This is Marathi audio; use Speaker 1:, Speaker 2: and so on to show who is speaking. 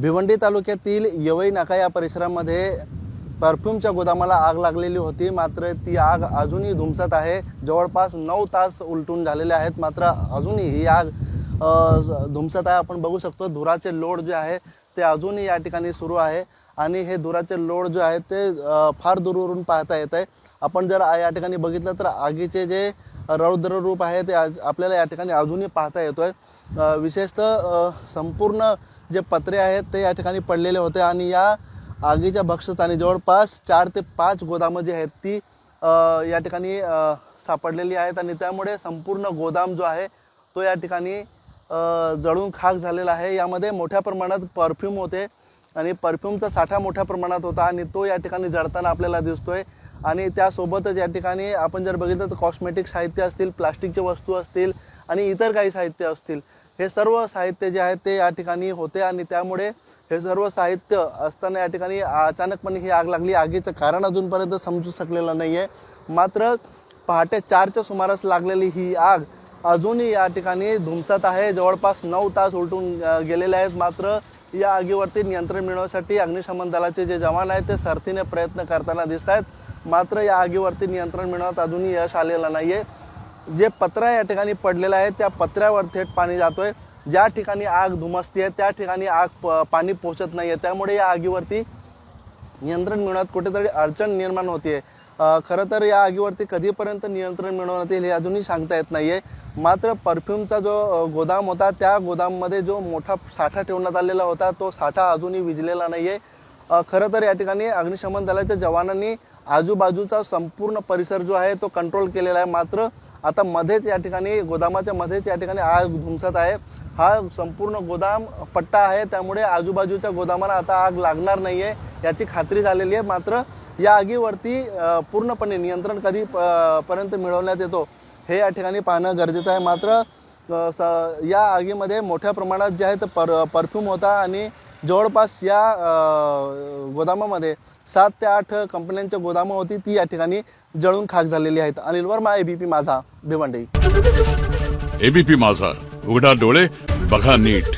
Speaker 1: भिवंडी तालुक्यातील यवई नाका या परिसरामध्ये परफ्यूमच्या गोदामाला आग लागलेली होती. मात्र ती आग अजूनही धुमसत आहे. जवळपास नऊ तास उलटून झालेले आहेत. मात्र अजूनही ही आग धुमसत आहे. आपण बघू शकतो धुराचे लोड जे आहे ते अजूनही या ठिकाणी सुरू आहे. आणि हे धुराचे लोड जे आहे ते फार दूरवरून पाहता येत आहे. आपण जर या ठिकाणी बघितलं तर आगीचे जे रौद्र रूप आहे ते आज- आपल्याला या ठिकाणी अजूनही पाहता येतो आहे विशेषतः संपूर्ण जे पत्रे आहेत ते या ठिकाणी पडलेले होते आणि या आगीच्या भक्षस्थानी जवळपास चार ते पाच गोदामं जी आहेत ती या ठिकाणी सापडलेली आहेत आणि त्यामुळे संपूर्ण गोदाम जो आहे तो या ठिकाणी जळून खाक झालेला आहे. यामध्ये मोठ्या प्रमाणात परफ्यूम होते आणि परफ्यूमचा साठा मोठ्या प्रमाणात होता आणि तो या ठिकाणी जळताना आपल्याला दिसतोय. आणि त्यासोबतच या ठिकाणी आपण जर बघितलं तर कॉस्मेटिक साहित्य असतील प्लास्टिकचे वस्तू असतील आणि इतर काही साहित्य असतील हे सर्व साहित्य जे आहे ते या ठिकाणी होते आणि त्यामुळे हे सर्व साहित्य असताना या ठिकाणी अचानकपणे ही आग लागली. आगीचं कारण अजूनपर्यंत समजू शकलेलं नाही आहे मात्र पहाटे चारच्या सुमारास लागलेली ही आग अजूनही या ठिकाणी धुमसत आहे. जवळपास नऊ तास उलटून गेलेले आहेत. मात्र या आगीवरती नियंत्रण मिळवण्यासाठी अग्निशमन दलाचे जे जवान आहेत ते सरतीने प्रयत्न करताना दिसत आहेत मात्र या आगीवरती नियंत्रण मिळवण्यात अजूनही यश आलेलं नाही आहे जे पत्रा या ठिकाणी पडलेला आहे त्या पत्र्यावर थेट पाणी जातो आहे ज्या ठिकाणी आग धुमसती आहे त्या ठिकाणी आग प- पाणी पोचत नाही आहे त्यामुळे या आगीवरती नियंत्रण मिळवण्यात कुठेतरी अडचण निर्माण होते खरं तर या आगीवरती कधीपर्यंत नियंत्रण मिळवण्यात येईल हे अजूनही सांगता येत नाही आहे मात्र परफ्यूमचा जो गोदाम होता त्या गोदाममध्ये जो मोठा साठा ठेवण्यात आलेला होता तो साठा अजूनही विजलेला नाही आहे खरं तर या ठिकाणी अग्निशमन दलाच्या जवानांनी आजूबाजूचा संपूर्ण परिसर जो आहे तो कंट्रोल केलेला आहे. मात्र आता मध्येच या ठिकाणी गोदामाच्या मध्येच या ठिकाणी आग धुमसत आहे. हा संपूर्ण गोदाम पट्टा आहे. त्यामुळे आजूबाजूच्या गोदामाला आता आग लागणार नाही आहे याची खात्री झालेली आहे. मात्र या आगीवरती पूर्णपणे नियंत्रण कधी प- पर्यंत मिळवण्यात येतो हे या ठिकाणी पाहणं गरजेचं आहे. मात्र स या आगीमध्ये मोठ्या प्रमाणात जे आहे ते पर परफ्यूम होता आणि जवळपास या गोदामामध्ये सात ते आठ कंपन्यांच्या गोदामं होती. ती या ठिकाणी जळून खाक झालेली आहेत. अनिल वर्मा एबीपी माझा भिवंडी.
Speaker 2: एबीपी माझा. उघडा डोळे बघा नीट.